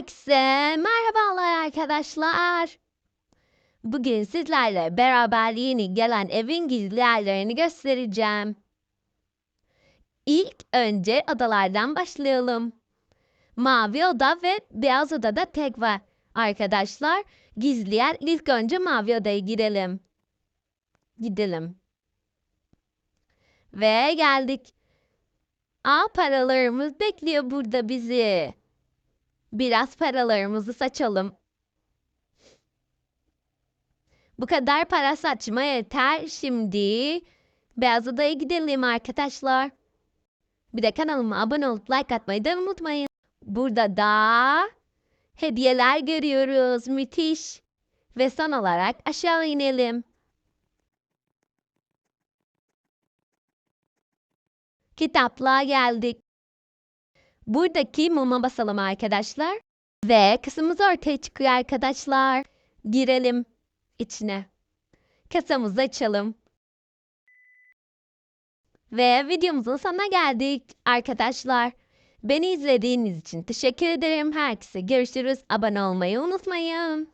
Herkese merhabalar arkadaşlar. Bugün sizlerle beraber yeni gelen evin gizli yerlerini göstereceğim. İlk önce odalardan başlayalım. Mavi oda ve beyaz odada tek var. Arkadaşlar gizli yer ilk önce mavi odaya girelim. Gidelim. Ve geldik. Aa paralarımız bekliyor burada bizi. Biraz paralarımızı saçalım. Bu kadar para saçma yeter. Şimdi Beyaz Oda'ya gidelim arkadaşlar. Bir de kanalıma abone olup like atmayı da unutmayın. Burada da hediyeler görüyoruz. Müthiş. Ve son olarak aşağı inelim. Kitaplığa geldik. Buradaki muma basalım arkadaşlar. Ve kısımız ortaya çıkıyor arkadaşlar. Girelim içine. Kasamızı açalım. Ve videomuzun sonuna geldik arkadaşlar. Beni izlediğiniz için teşekkür ederim. Herkese görüşürüz. Abone olmayı unutmayın.